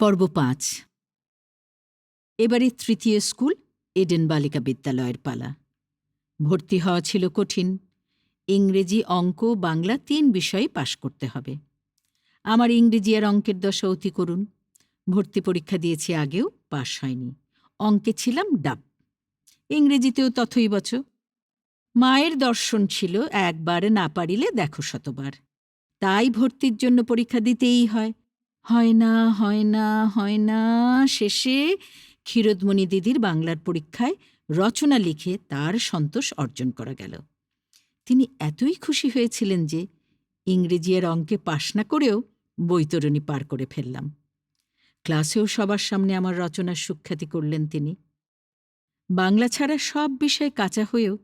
পর্ব পাঁচ। এবারে তৃতীয় স্কুল, এডেন বালিকা বিদ্যালয়ের পালা। ভর্তি হওয়া ছিল কঠিন। ইংরেজি, অঙ্ক, বাংলা তিন বিষয়ে পাশ করতে হবে। আমার ইংরেজি আর অঙ্কের দশা অতি করুন ভর্তি পরীক্ষা দিয়েছি আগেও, পাশ হয়নি। অঙ্কে ছিলাম ডাব। ইংরেজিতেও তথই বচ। মায়ের দর্শন ছিল, একবার না পারিলে দেখো শতবার। তাই ভর্তির জন্য পরীক্ষা দিতেই হয়। হয় না হয় না হয় না। শেষে ক্ষীরোদমণি দিদির বাংলার পরীক্ষায় রচনা লিখে তার সন্তোষ অর্জন করা গেল। তিনি এতই খুশি হয়েছিলেন যে ইংরেজি আর অঙ্কে পাশ না করেও বৈতরণী পার করে ফেললাম। ক্লাসেও সবার সামনে আমার রচনার সুখ্যাতি করলেন তিনি। বাংলা ছাড়া সব বিষয়ে কাঁচা হয়েও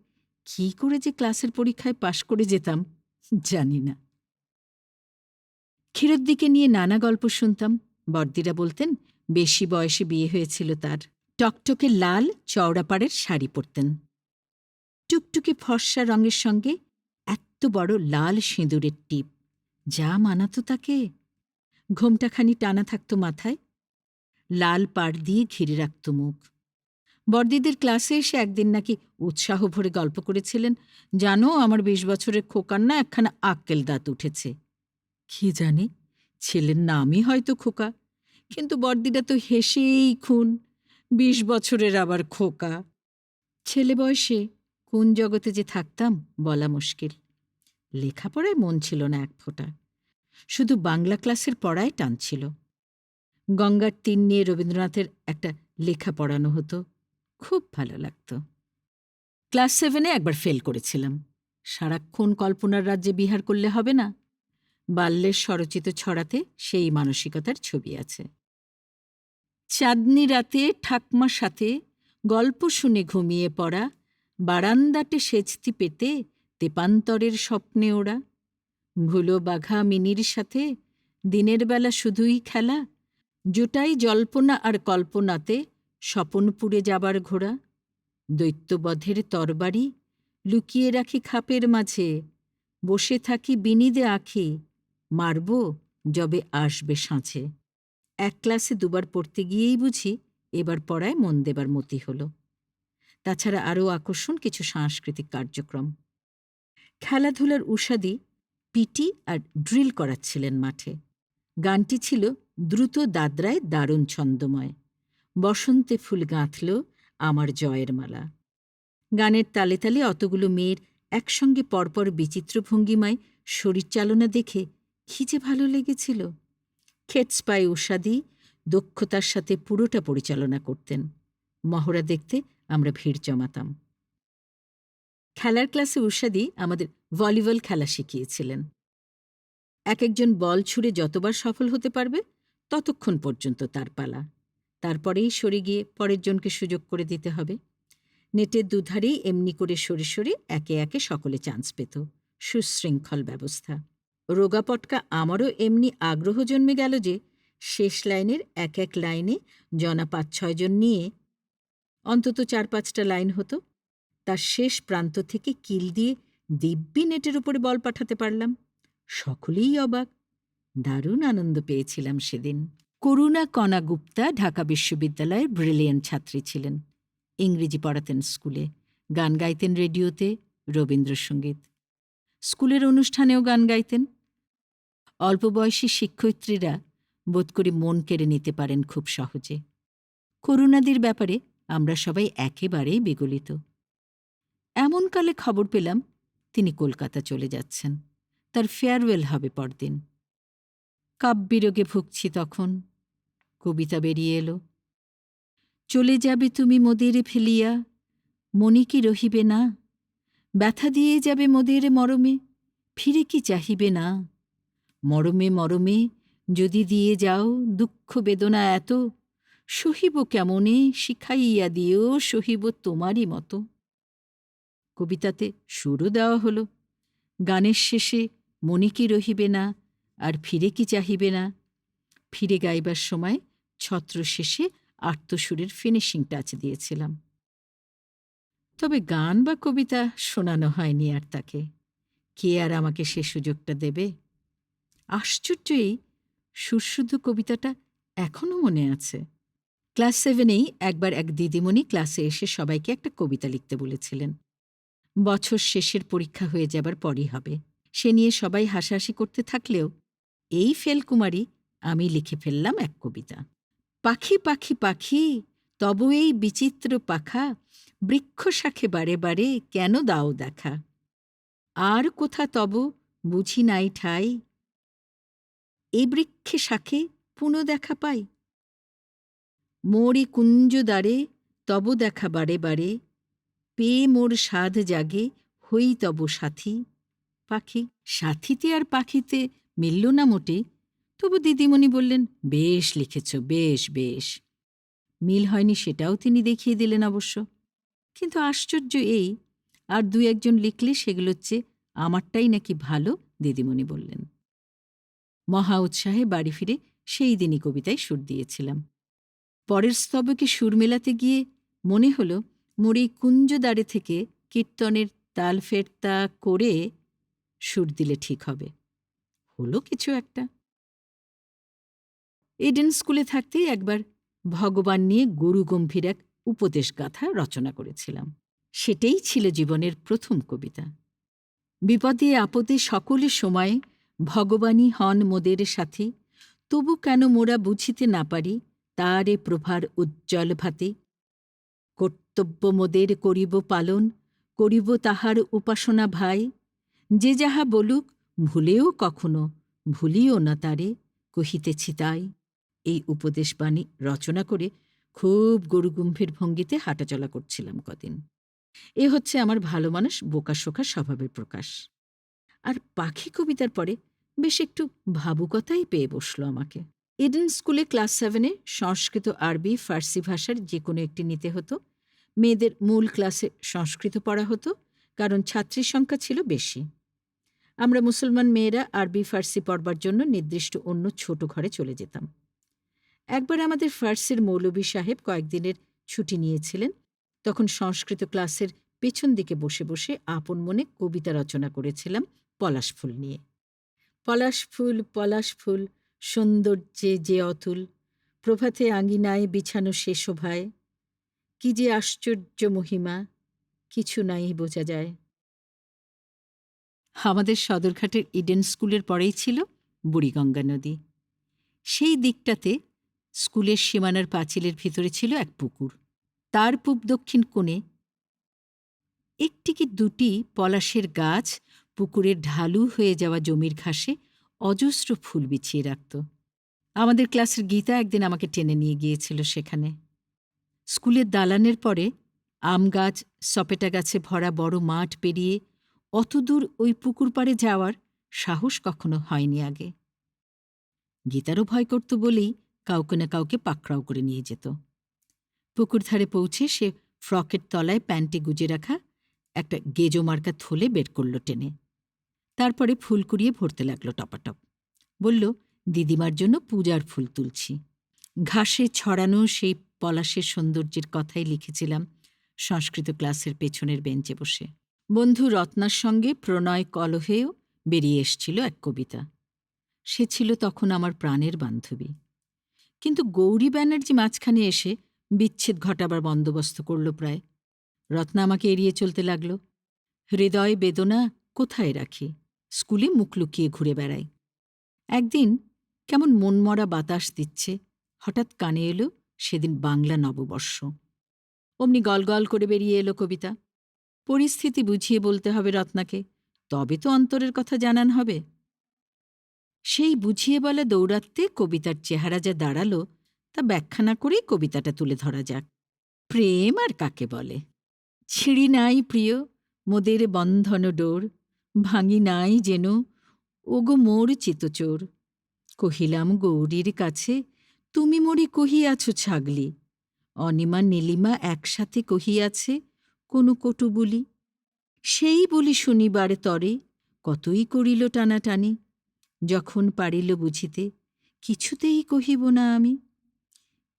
কী করে যে ক্লাসের পরীক্ষায় পাশ করে যেতাম জানি না। ক্ষীরের দিকে নিয়ে নানা গল্প শুনতাম। বর্দিরা বলতেন, বেশি বয়সে বিয়ে হয়েছিল তার। টকটকে লাল চওড়াপাড়ের শাড়ি পরতেন। টুকটুকে ফর্সা রঙের সঙ্গে এত বড় লাল সিঁদুরের টিপ, যা মানাতো তাকে। ঘোমটাখানি টানা থাকত মাথায়, লাল পাড় দিয়ে ঘিরে রাখত মুখ। বর্দিদের ক্লাসে এসে একদিন নাকি উৎসাহ ভরে গল্প করেছিলেন, জানো, আমার বিশ বছরের খোকার না একখানা আক্কেল দাঁত উঠেছে। কি জানি? ছেলের নামই হয়তো খোকা। কিন্তু বর্দিটা তো হেসেই খুন। বিশ বছরের আবার খোকা। ছেলে বয়সে কোন জগতে যে থাকতাম বলা মুশকিল। লেখাপড়ায় মন ছিল না এক ফোঁটা। শুধু বাংলা ক্লাসের পড়ায় টান ছিল। গঙ্গার তীর নিয়ে রবীন্দ্রনাথের একটা লেখা পড়ানো হতো। খুব ভালো লাগত। ক্লাস সেভেনে একবার ফেল করেছিলাম। সারাক্ষণ কল্পনার রাজ্যে বিহার করলে হবে না। বাল্যের স্বরচিত ছড়াতে সেই মানসিকতার ছবি আছে। চাঁদনি রাতে ঠাকমার সাথে গল্প শুনে ঘুমিয়ে পড়া, বারান্দাটে সেচতি পেতে তেপান্তরের স্বপ্নে ওরা ভুলো বাঘা মিনির সাথে দিনের বেলা শুধুই খেলা, জোটাই জল্পনা আর কল্পনাতে স্বপনপুরে যাবার ঘোড়া, দৈত্যবধের তরবারি লুকিয়ে রাখি খাপের মাঝে, বসে থাকি বিনিদে আঁখি মারব যবে আসবে সাঁঝে। এক ক্লাসে দুবার পড়তে গিয়েই বুঝি এবার পড়ায় মন দেবার মতি হল। তাছাড়া আরও আকর্ষণ কিছু সাংস্কৃতিক কার্যক্রম। খেলাধুলার উষাদি পিটি আর ড্রিল করাচ্ছিলেন মাঠে। গানটি ছিল দ্রুত দাদরায় দারুণ ছন্দময়। বসন্তে ফুল গাঁথল আমার জয়ের মালা। গানের তালে তালে অতগুলো মেয়ের একসঙ্গে পরপর বিচিত্র ভঙ্গিমায় শরীরচালনা দেখে কি যে ভালো লেগেছিল। খেটস পায়ে উষাদি দক্ষতার সাথে পুরোটা পরিচালনা করতেন। মহড়া দেখতে আমরা ভিড় জমাতাম। খেলার ক্লাসে উষাদি আমাদের ভলিবল খেলা শিখিয়েছিলেন। এক একজন বল ছুঁড়ে যতবার সফল হতে পারবে, ততক্ষণ পর্যন্ত তার পালা। তারপরেই সরে গিয়ে পরের জনকে সুযোগ করে দিতে হবে। নেটের দুধারেই এমনি করে সরে সরে একে একে সকলে চান্স পেত। সুশৃঙ্খল ব্যবস্থা। রোগাপটকা আমারও এমনি আগ্রহ জন্মে গেল যে শেষ লাইনের এক এক লাইনে জনা পাঁচ ছয়জন নিয়ে অন্তত চার পাঁচটা লাইন হতো। তার শেষ প্রান্ত থেকে কিল দিয়ে দিব্যি নেটের উপরে বল পাঠাতে পারলাম। সকলেই অবাক। দারুণ আনন্দ পেয়েছিলাম সেদিন। করুণা কণা গুপ্তা ঢাকা বিশ্ববিদ্যালয়ের ব্রিলিয়ান ছাত্রী ছিলেন। ইংরেজি পড়াতেন স্কুলে। গান গাইতেন রেডিওতে রবীন্দ্রসঙ্গীত। স্কুলের অনুষ্ঠানেও গান গাইতেন। অল্প বয়সী শিক্ষয়িত্রীরা বোধ করি মন কেড়ে নিতে পারেন খুব সহজে। করুণাদির ব্যাপারে আমরা সবাই একেবারেই বিগলিত। এমন কালে খবর পেলাম, তিনি কলকাতা চলে যাচ্ছেন। তার ফেয়ারওয়েল হবে পরদিন। কাব্যবিরোগে ভুগছি তখন। কবিতা বেরিয়ে এলো। চলে যাবে তুমি মোদেরে ফেলিয়া, মনে কি রহিবে না? ব্যথা দিয়ে যাবে মোদের মরমে, ফিরে কি চাহিবে না? মরমে মরমে যদি দিয়ে যাও দুঃখ বেদনা এত, সহিব কেমনে শিখাইয়া দিও সহিব তোমারই মতো। কবিতাতে সুরও দেওয়া হলো, গানের শেষে মনে কি রহিবে না আর ফিরে কি চাহিবে না। ফিরে গাইবার সময় ছত্র শেষে আত্মসুরের ফিনিশিং টাচ দিয়েছিলাম। তবে গান বা কবিতা শোনানো হয়নি আর তাকে। কে আর আমাকে সে সুযোগটা দেবে? আশ্চর্য এই সুরশুদ্ধ কবিতাটা এখনও মনে আছে। ক্লাস সেভেনেই একবার এক দিদিমণি ক্লাসে এসে সবাইকে একটা কবিতা লিখতে বলেছিলেন। বছর শেষের পরীক্ষা হয়ে যাবার পরই হবে। সে নিয়ে সবাই হাসাহাসি করতে থাকলেও এই ফেলকুমারি আমি লিখে ফেললাম এক কবিতা। পাখি পাখি পাখি, তব এই বিচিত্র পাখা, বৃক্ষ শাখে বারে বারে কেন দাও দেখা? আর কোথা তব বুঝি নাই ঠাই এ বৃক্ষে শাখে পুনঃ দেখা পাই। মোরে কুঞ্জ দ্বারে তব দেখা বারে বারে। পেয়ে মোর সাধ জাগে, হই তব সাথী। পাখি, সাথীতে আর পাখিতে মিলল না মোটে। তবু দিদিমণি বললেন, বেশ লিখেছ, বেশ বেশ। মিল হয়নি সেটাও তিনি দেখিয়ে দিলেন অবশ্য। কিন্তু আশ্চর্য এই, আর দু একজন লিখলে সেগুলোর চেয়ে আমারটাই নাকি ভালো, দিদিমণি বললেন। মহা উৎসাহে বাড়ি ফিরে সেই দিনই কবিতায় সুর দিয়েছিলাম। পরের স্তবকে সুর মেলাতে গিয়ে মনে হল মোর কুঞ্জ দ্বারে থেকে কীর্তনের তাল ফেরতা করে সুর দিলে ঠিক হবে। হলো কিছু একটা। এডেন স্কুলে থাকতেই একবার ভগবান নিয়ে গুরু গম্ভীর এক উপদেশ গাথা রচনা করেছিলাম। সেটাই ছিল জীবনের প্রথম কবিতা। বিপদে আপদে সকলের সময় ভগবানই হন মোদের সাথী, তবু কেন মোরা বুঝিতে না পারি তারে প্রভার উজ্জ্বল ভাতে। কর্তব্য মোদের করিব পালন, করিব তাহার উপাসনা ভাই। যে যাহা বলুক, ভুলেও কখনো, ভুলিও না তারে, কহিতেছি তাই। এই উপদেশবাণী রচনা করে খুব গরুগুম্ভীর ভঙ্গিতে হাঁটাচলা করছিলাম কদিন। এ হচ্ছে আমার ভালো মানুষ বোকাশোকা স্বভাবের প্রকাশ। আর পাখি কবিতার পরে বেশ একটু ভাবুকতাই পেয়ে বসল আমাকে। এডেন স্কুলে ক্লাস সেভেনে সংস্কৃত, আরবি, ফার্সি ভাষার যে কোনো একটি নিতে হতো। মেয়েদের মূল ক্লাসে সংস্কৃত পড়া হতো, কারণ ছাত্রীর সংখ্যা ছিল বেশি। আমরা মুসলমান মেয়েরা আরবি, ফার্সি পড়বার জন্য নির্দিষ্ট অন্য ছোট ঘরে চলে যেতাম। একবার আমাদের ফার্সির মৌলভী সাহেব কয়েকদিনের ছুটি নিয়েছিলেন। তখন সংস্কৃত ক্লাসের পেছন দিকে বসে বসে আপন মনে কবিতা রচনা করেছিলাম। পলাশ ফুল নিয়ে। পলাশ ফুল পলাশ ফুল, সৌন্দর্যে যে অতুল, প্রভাতে আঙিনায় বিছানো সে শোভায়। কি যে আশ্চর্য মহিমা, কিছু নাই বোঝা যায়। আমাদের সদরঘাটের ইডেন স্কুলের পরেই ছিল বুড়িগঙ্গা নদী। সেই দিকটাতে স্কুলের সীমানার পাঁচিলের ভিতরে ছিল এক পুকুর। তার পূব দক্ষিণ কোণে একটি কি দুটি পলাশের গাছ পুকুরের ঢালু হয়ে যাওয়া জমির ঘাসে অজস্র ফুল বিছিয়ে রাখত। আমাদের ক্লাসের গীতা একদিন আমাকে টেনে নিয়ে গিয়েছিল সেখানে। স্কুলের দালানের পরে আম গাছ, সপেটা গাছে ভরা বড় মাঠ পেরিয়ে অতদূর ওই পুকুর পাড়ে যাওয়ার সাহস কখনো হয়নি আগে। গীতারও ভয় করত বলেই কাউকে না কাউকে পাকড়াও করে নিয়ে যেত। পুকুর ধারে পৌঁছে সে ফ্রকের তলায় প্যান্টে গুজে রাখা একটা গেজো মার্কা থলে বের করল টেনে। তারপরে ফুল কুড়িয়ে ভরতে লাগল টপাটপ। বলল, দিদিমার জন্য পূজার ফুল তুলছি। ঘাসে ছড়ানো সেই পলাশের সৌন্দর্যের কথাই লিখেছিলাম সংস্কৃত ক্লাসের পেছনের বেঞ্চে বসে। বন্ধু রত্নার সঙ্গে প্রণয় কলহেও বেরিয়ে এসছিল এক কবিতা। সে ছিল তখন আমার প্রাণের বান্ধবী। কিন্তু গৌরী ব্যানার্জি মাঝখানে এসে বিচ্ছেদ ঘটাবার বন্দোবস্ত করল প্রায়। রত্না আমাকে এড়িয়ে চলতে লাগল। হৃদয় বেদনা কোথায় রাখি? স্কুলে মুখ লুকিয়ে ঘুরে বেড়াই। একদিন কেমন মনমরা বাতাস দিচ্ছে, হঠাৎ কানে এলো সেদিন বাংলা নববর্ষ। অমনি গলগল করে বেরিয়ে এলো কবিতা। পরিস্থিতি বুঝিয়ে বলতে হবে রত্নাকে, তবে তো অন্তরের কথা জানান হবে। সেই বুঝিয়ে বলা দৌড়াত্মে কবিতার চেহারা যা দাঁড়াল, তা ব্যাখ্যা না করেই কবিতাটা তুলে ধরা যাক। প্রেম আর কাকে বলে? ছিঁড়ি নাই প্রিয়, মোদের বন্ধন ডোর ভাঙি নাই যেন, ওগো মোর চিতচোর। কহিলাম, গৌরীর কাছে, তুমি মরি কহিয়াছ ছাগলি। অনিমা নীলিমা একসাথে কহিয়াছে, কোনো কটু বলি। সেই বলি শনিবার তরে কতই করিল টানাটানি, যখন পারিল বুঝিতে, কিছুতেই কহিব না আমি।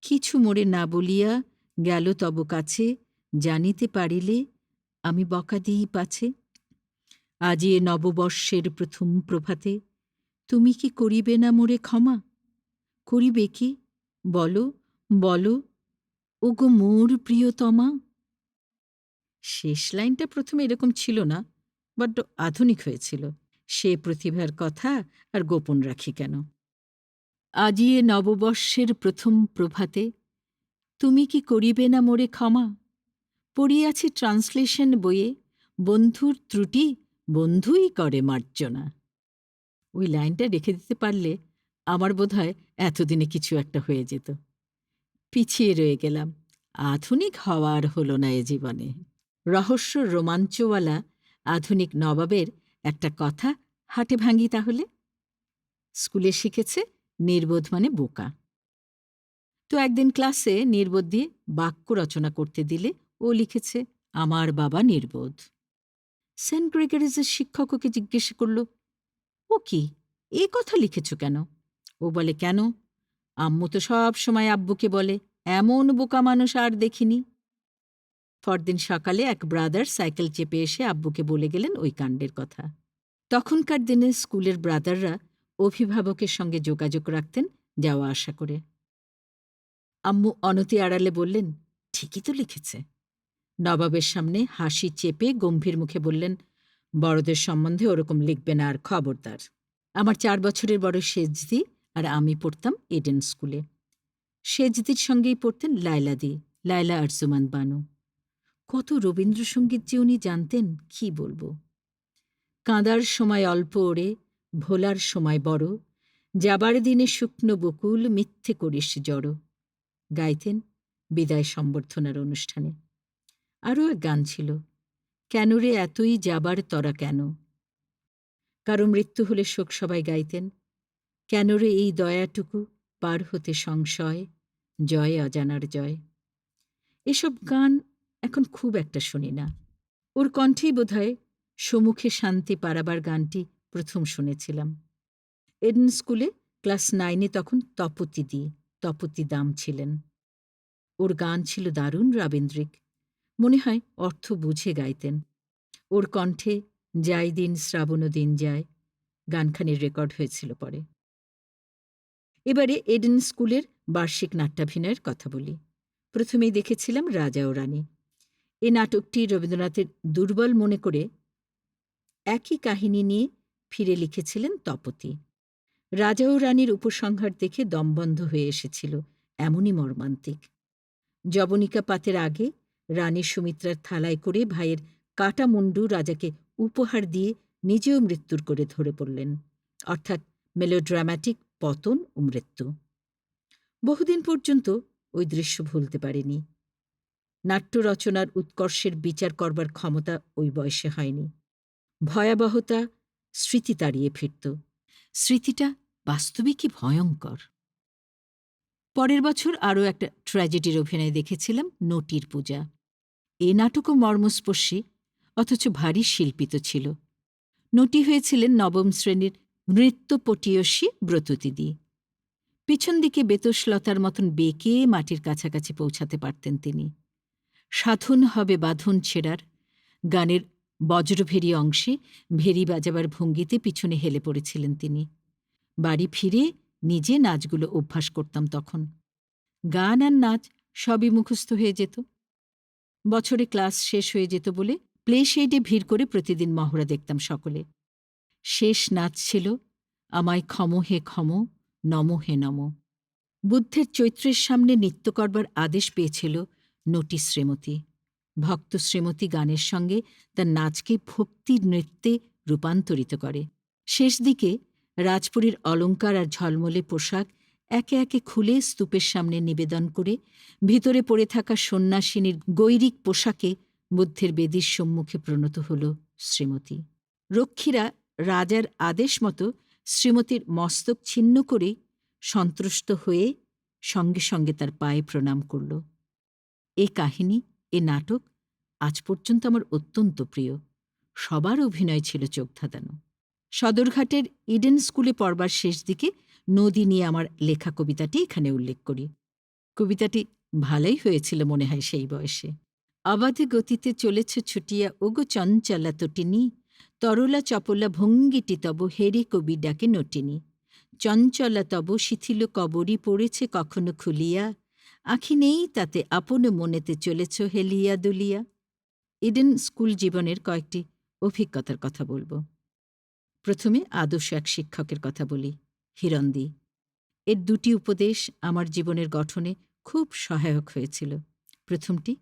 কিছু মোরে না বলিয়া গেল তব কাছে, জানিতে পারিলে আমি বকা দিই পাছে। আজি এ নববর্ষের প্রথম প্রভাতে তুমি কি করিবে না মোরে ক্ষমা? করিবে কি? বলো বলো। ওগো মোর প্রিয়তমা। শেষ লাইনটা প্রথমে এরকম ছিল না, বড্ড আধুনিক হয়েছিল। সে প্রতিভার কথা আর গোপন রাখি কেন? আজি এ নববর্ষের প্রথম প্রভাতে তুমি কি করিবে না মোরে ক্ষমা? পড়িয়াছি ট্রান্সলেশন বইয়ে বন্ধুর ত্রুটি বন্ধুই করে মার্জনা। ওই লাইনটা রেখে দিতে পারলে আমার বোধহয় এতদিনে কিছু একটা হয়ে যেত। পিছিয়ে রয়ে গেলাম। আধুনিক হওয়ার হলো না এ জীবনে। রহস্য রোমাঞ্চওয়ালা আধুনিক নবাবের একটা কথা হাটে ভাঙি তাহলে? স্কুলে শিখেছে নির্বোধ মানে বোকা। তো একদিন ক্লাসে নির্বোধ দিয়ে বাক্য রচনা করতে দিলে ও লিখেছে, আমার বাবা নির্বোধ। সেন্ট গ্রেগারিজের শিক্ষক ওকে জিজ্ঞেস করল, ও কি? এ কথা লিখেছ কেন? ও বলে, কেন? আম্মু তো সব সময় আব্বুকে বলে, এমন বোকা মানুষ আর দেখিনি। পরদিন সকালে এক ব্রাদার সাইকেল চেপে এসে আব্বুকে বলে গেলেন ওই কাণ্ডের কথা। তখনকার দিনে স্কুলের ব্রাদাররা অভিভাবকের সঙ্গে যোগাযোগ রাখতেন যাওয়া আশা করে। আম্মু অনতি আড়ালে বললেন, ঠিকই তো লিখেছে। নবাবের সামনে হাসি চেপে গম্ভীর মুখে বললেন, বড়দের সম্বন্ধে ওরকম লিখবে না আর খবরদার। আমার চার বছরের বড় সেজদি আর আমি পড়তাম এডেন স্কুলে। সেজদির সঙ্গেই পড়তেন লায়লাদি লায়লা আরজুমান বানু। কত রবীন্দ্রসঙ্গীত যে উনি জানতেন, কি বলব? কাঁদার সময় অল্প ওড়ে, ভোলার সময় বড়, যাবার দিনে শুকনো বকুল মিথ্যে করিস জড়ো। গাইতেন বিদায় সম্বর্ধনার অনুষ্ঠানে। আরও এক গান ছিল, কেন রে এতই যাবার তরা কেন? কারও মৃত্যু হলে শোক সবাই গাইতেন, কেন রে এই দয়াটুকু পার হতে সংশয়, জয় অজানার জয়? এসব গান এখন খুব একটা শুনি না। ওর কণ্ঠেই বোধহয় সমুখে শান্তি পারাবার গানটি প্রথম শুনেছিলাম। এডেন স্কুলে ক্লাস নাইনে তখন তপতি দি তপতি দাম ছিলেন। ওর গান ছিল দারুণ রাবীন্দ্রিক। মনে হয় অর্থ বুঝে গাইতেন। ওর কণ্ঠে যাই দিন শ্রাবণ দিন যায় গানখানির রেকর্ড হয়েছিল পরে। এবারে এডেন স্কুলের বার্ষিক নাট্যাভিনয়ের কথা বলি। প্রথমেই দেখেছিলাম রাজা ও রানী। এ নাটকটি রবীন্দ্রনাথের দুর্বল মনে করে একই কাহিনী নিয়ে ফিরে লিখেছিলেন তপতি। রাজা ও রানীর উপসংহার দেখে দমবন্ধ হয়ে এসেছিল এমনই মর্মান্তিক। জবনিকা পাতের আগে রানী সুমিত্রার থালায় করে ভাইয়ের কাটা মুন্ডু রাজাকে উপহার দিয়ে নিজেও মৃত্যুর করে ধরে পড়লেন। অর্থাৎ মেলোড্রামাটিক পতন ও মৃত্যু। বহুদিন পর্যন্ত ওই দৃশ্য ভুলতে পারিনি। নাট্য রচনার উৎকর্ষের বিচার করবার ক্ষমতা ওই বয়সে হয়নি। ভয়াবহতা স্মৃতি তাড়িয়ে ফিরত। স্মৃতিটা বাস্তবিকই ভয়ঙ্কর। পরের বছর আরও একটা ট্র্যাজেডির অভিনয় দেখেছিলাম, নটির পূজা। এ নাটকও মর্মস্পর্শী, অথচ ভারী শিল্পিত ছিল। নটি হয়েছিলেন নবম শ্রেণির নৃত্যপটীয়সী ব্রততিদি। পিছন দিকে বেতসলতার মতন বেঁকে মাটির কাছাকাছি পৌঁছাতে পারতেন তিনি। সাধন হবে বাঁধন ছেঁড়ার, গানের বজ্রভেরি অংশে ভেরি বাজাবার ভঙ্গিতে পিছনে হেলে পড়েছিলেন তিনি। বাড়ি ফিরে নিজে নাচগুলো অভ্যাস করতাম তখন। গান আর নাচ সবই মুখস্থ হয়ে যেত। বছরে ক্লাস শেষ হয়ে যেত বলে প্লে শেডে ভিড় করে প্রতিদিন মহড়া দেখতাম সকলে। শেষ নাচ ছিল, আমায় ক্ষম হে ক্ষম, নম হে নম। বুদ্ধের চৈত্রের সামনে নৃত্য করবার আদেশ পেয়েছিল নটি শ্রীমতী। ভক্ত শ্রীমতী গানের সঙ্গে তার নাচকে ভক্তির নৃত্যে রূপান্তরিত করে। শেষ দিকে রাজপুরীর অলঙ্কার আর ঝলমলে পোশাক একে একে খুলে স্তূপের সামনে নিবেদন করে, ভিতরে পড়ে থাকা সন্ন্যাসিনীর গৈরিক পোশাকে বুদ্ধের বেদির সম্মুখে প্রণত হল শ্রীমতী। রক্ষীরা রাজার আদেশ মতো শ্রীমতীর মস্তক ছিন্ন করে সন্তুষ্ট হয়ে সঙ্গে সঙ্গে তার পায়ে প্রণাম করল। এ কাহিনী, এ নাটক আজ পর্যন্ত আমার অত্যন্ত প্রিয়। সবার অভিনয় ছিল চোখ ধাঁধানো। সদরঘাটের ইডেন স্কুলে পড়বার শেষ দিকে নদী নিয়ে আমার লেখা কবিতাটি এখানে উল্লেখ করি। কবিতাটি ভালোই হয়েছিল মনে হয় সেই বয়সে। অবাধে গতিতে চলেছ ছুটিয়া, ওগো চঞ্চলা তটিনী, তরলা চপলা ভঙ্গিটি তব হেরে কবি ডাকে নটিনী। চঞ্চলা তব শিথিল কবরই পড়েছে কখনো খুলিয়া, আখি নেই তাতে আপন মনেতে চলেছ হেলিয়া দুলিয়া। ইডেন স্কুল জীবনের কয়েকটি অভিজ্ঞতার কথা বলব। প্রথমে আদর্শ এক শিক্ষকের কথা বলি। হিরন্দি এর দুটি উপদেশ আমার জীবনের গঠনে খুব সহায়ক হয়েছিল। প্রথমটি,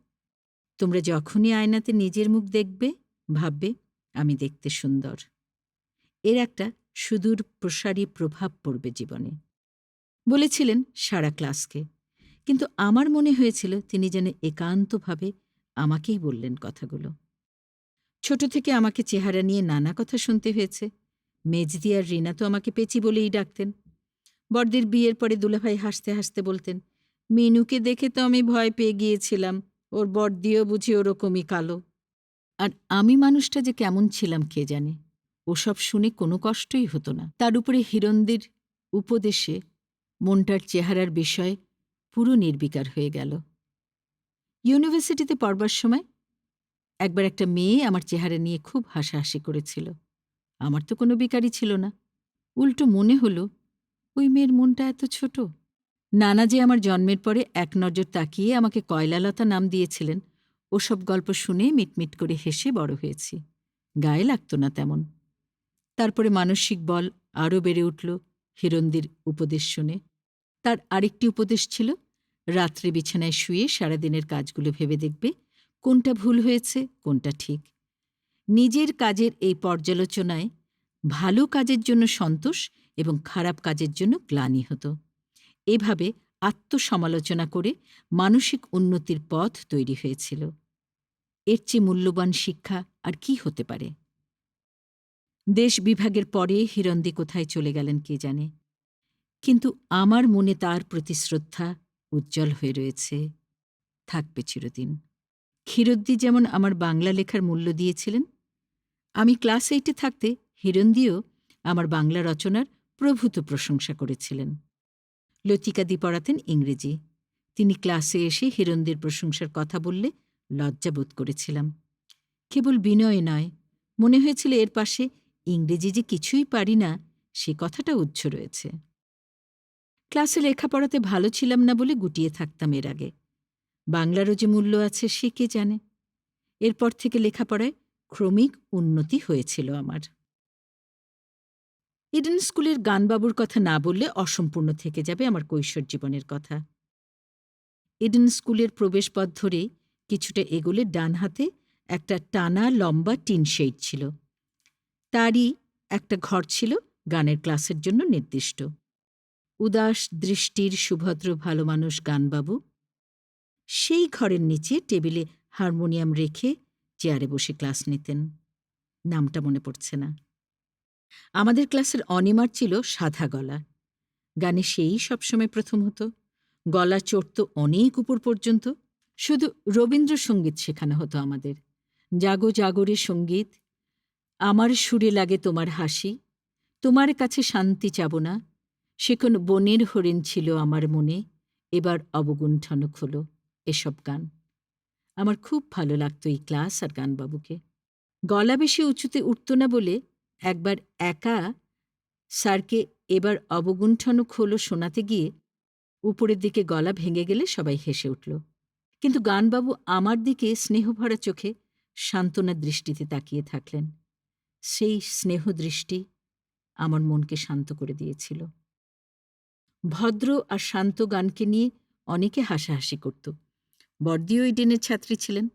তোমরা যখনই আয়নাতে নিজের মুখ দেখবে, ভাববে, আমি দেখতে সুন্দর। এর একটা সুদূর প্রসারী প্রভাব পড়বে জীবনে। বলেছিলেন সারা ক্লাসকে, কিন্তু আমার মনে হয়েছিল তিনি যেন একান্তভাবে আমাকেই বললেন কথাগুলো। ছোট থেকে আমাকে চেহারা নিয়ে নানা কথা শুনতে হয়েছে। মেজদি আর রিনা তো আমাকে পেচি বলেই ডাকতেন। বড়দের বিয়ের পরে দুলাভাই হাসতে হাসতে বলতেন, মিনুকে দেখে তো আমি ভয় পেয়ে গিয়েছিলাম, ওর বড়দিও বুঝি ওরকমই কালো। আর আমি মানুষটা যে কেমন ছিলাম কে জানে? ওসব শুনে কোনো কষ্টই হতো না। তার উপরে হিরন্দির উপদেশে মনটার চেহারার বিষয় পুরো নির্বিকার হয়ে গেল। ইউনিভার্সিটিতে পড়বার সময় একবার একটা মেয়ে আমার চেহারা নিয়ে খুব হাসাহাসি করেছিল। আমার তো কোনো বিকারই ছিল না। উল্টো মনে হলো, ওই মেয়ের মনটা এত ছোট। নানা যে আমার জন্মের পরে এক নজর তাকিয়ে আমাকে কয়লালতা নাম দিয়েছিলেন, ওসব গল্প শুনে মিটমিট করে হেসে বড় হয়েছি। গায়ে লাগতো না তেমন। তারপরে মানসিক বল আরও বেড়ে উঠল হিরন্দির উপদেশ শুনে। তার আরেকটি উপদেশ ছিল, রাত্রে বিছানায় শুয়ে সারাদিনের কাজগুলো ভেবে দেখবে কোনটা ভুল হয়েছে, কোনটা ঠিক। নিজের কাজের এই পর্যালোচনায় ভালো কাজের জন্য সন্তোষ এবং খারাপ কাজের জন্য গ্লানি হতো। এভাবে আত্মসমালোচনা করে মানসিক উন্নতির পথ তৈরি হয়েছিল। এর চেয়ে মূল্যবান শিক্ষা আর কি হতে পারে? দেশ বিভাগের পরে হিরন্দি কোথায় চলে গেলেন কে জানে? কিন্তু আমার মনে তার প্রতি শ্রদ্ধা উজ্জ্বল হয়ে রয়েছে। থাকবে চিরদিন। ক্ষীরদ্দি যেমন আমার বাংলা লেখার মূল্য দিয়েছিলেন আমি ক্লাস এইটে থাকতে হিরন্দিও আমার বাংলা রচনার প্রভূত প্রশংসা করেছিলেন। লতিকাদি পড়াতেন ইংরেজি। তিনি ক্লাসে এসে হিরন্দির প্রশংসার কথা বললে লজ্জা বোধ করেছিলাম। কেবল বিনয় নয়, মনে হয়েছিল এর পাশে ইংরেজি যে কিছুই পারি না, সে কথাটা উচ্চ রয়েছে। ক্লাসে লেখাপড়াতে ভালো ছিলাম না বলে গুটিয়ে থাকতাম এর আগে। বাংলারও যে মূল্য আছে সে কে জানে? এরপর থেকে লেখাপড়ায় ক্রমিক উন্নতি হয়েছিল আমার। ইডেন স্কুলের গানবাবুর কথা না বললে অসম্পূর্ণ থেকে যাবে আমার কৈশোর জীবনের কথা। ইডেন স্কুলের প্রবেশপথ ধরে কিছুটা এগোলে ডান হাতে একটা টানা লম্বা টিন শেড ছিল। তারই একটা ঘর ছিল গানের ক্লাসের জন্য নির্দিষ্ট। উদাস দৃষ্টির সুভদ্র ভালো মানুষ গানবাবু। সেই ঘরের নিচে টেবিলে হারমোনিয়াম রেখে চেয়ারে বসে ক্লাস নিতেন। নামটা মনে পড়ছে না। আমাদের ক্লাসের অনিমার ছিল সাদা গলা। গানে সেই সবসময় প্রথম হতো। গলা চড়ত অনেক উপর পর্যন্ত। শুধু রবীন্দ্রসঙ্গীত শেখানো হতো আমাদের। জাগো জাগরে সংগীত। আমার সুরে লাগে তোমার হাসি। তোমার কাছে শান্তি চাব না। সে কোন বনের হরিণ ছিল আমার মনে। এবার অবগুণ্ঠন হলো এসব গান। আমার খুব ভালো লাগতো এই ক্লাস আর গানবাবুকে। গলা বেশি উঁচুতে উঠত না বলে একবার একা স্যারকে এবার অবগুণ্ঠনক খোলো শোনাতে গিয়ে উপরের দিকে গলা ভেঙে গেলে সবাই হেসে উঠল। কিন্তু গানবাবু আমার দিকে স্নেহভরা চোখে সান্ত্বনা দৃষ্টিতে তাকিয়ে থাকলেন। সেই স্নেহ দৃষ্টি আমার মনকে শান্ত করে দিয়েছিল। ভদ্র আর শান্ত গানকে নিয়ে অনেকে হাসাহাসি করত। বর্দিও ইডেনের ছাত্রী ছিলেন।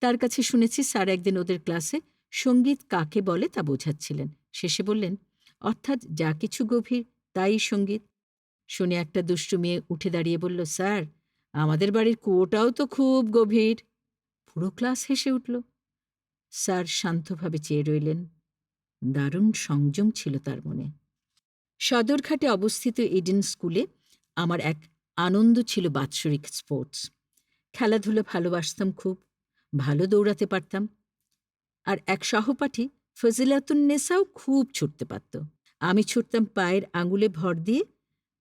তার কাছে শুনেছি স্যার একদিন ওদের ক্লাসে সংগীত কাকে বলে তা বোঝাচ্ছিলেন। শেষে বললেন, অর্থাৎ যা কিছু গভীর, তাই সংগীত। শুনে একটা দুষ্টু মেয়ে উঠে দাঁড়িয়ে বলল, স্যার, আমাদের বাড়ির কুয়োটাও তো খুব গভীর। পুরো ক্লাস হেসে উঠল। স্যার শান্তভাবে চেয়ে রইলেন। দারুণ সংযম ছিল তার মনে। সদরঘাটে অবস্থিত ইডেন স্কুলে আমার এক আনন্দ ছিল বাৎসরিক স্পোর্টস। খেলাধুলো ভালোবাসতাম খুব, ভালো দৌড়াতে পারতাম। আর এক সহপাঠী ফজিলাতুন্নেসাও খুব ছুটতে পারত। আমি ছুটতাম পায়ের আঙুলে ভর দিয়ে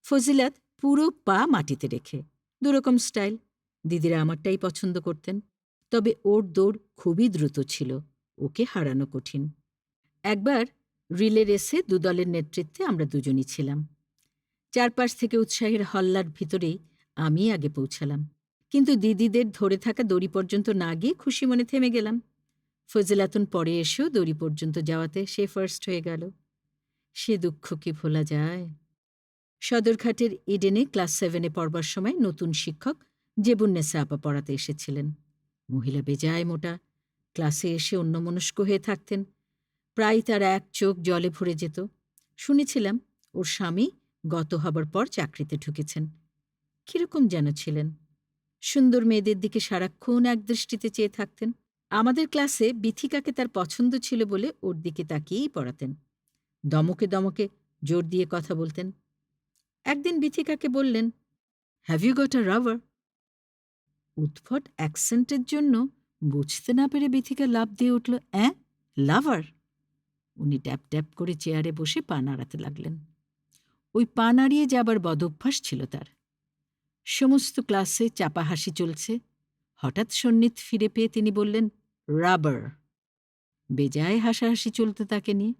ফজিলাত পুরো পা মাটিতে রেখে। দুরকম স্টাইল। দিদিরা আমারটাই পছন্দ করতেন। তবে ওর দৌড় খুবই দ্রুত ছিল। ওকে হারানো কঠিন। একবার রিলে রেসে দুদলের নেতৃত্বে আমরা দুজনই ছিলাম। চারপাশ থেকে উৎসাহের হল্লার ভিতরেই আমি আগে পৌঁছালাম। কিন্তু দিদিদের ধরে থাকা দড়ি পর্যন্ত না গিয়ে খুশি মনে থেমে গেলাম। ফজিলাতুন পরে এসেও দড়ি পর্যন্ত যাওয়াতে সে ফার্স্ট হয়ে গেল। সে দুঃখ কি ভোলা যায়? সদরঘাটের ইডেনে ক্লাস সেভেনে পড়বার সময় নতুন শিক্ষক জেবুন্নেসা আপা পড়াতে এসেছিলেন। মহিলা বেজায় মোটা। ক্লাসে এসে অন্যমনস্ক হয়ে থাকতেন। প্রায় তার এক চোখ জলে ভরে যেত। শুনেছিলাম, ওর স্বামী গত হবার পর চাকরিতে ঢুকেছেন। কীরকম যেন ছিলেন। সুন্দর মেয়েদের দিকে সারাক্ষণ একদৃষ্টিতে চেয়ে থাকতেন। আমাদের ক্লাসে বিথিকাকে তার পছন্দ ছিল বলে ওর দিকে তাকিয়েই পড়াতেন। দমকে দমকে জোর দিয়ে কথা বলতেন। একদিন বিথিকাকে বললেন have you got a rubber উৎফট অ্যাকসেন্টের জন্য বুঝতে না পেরে বিথিকা লাভ দিয়ে উঠল, অ্যাঁ? লাভার? উনি ট্যাপ ট্যাপ করে চেয়ারে বসে পা নাড়াতে লাগলেন। ওই পা নাড়িয়ে যাবার বদভ্যাস ছিল তার। সমস্ত ক্লাসে চাপা হাসি চলছে। হঠাৎ সন্নিত ফিরে পেয়ে তিনি বললেন, রাবার। বেজায় হাসাহাসি চলতে তাকে নিয়ে।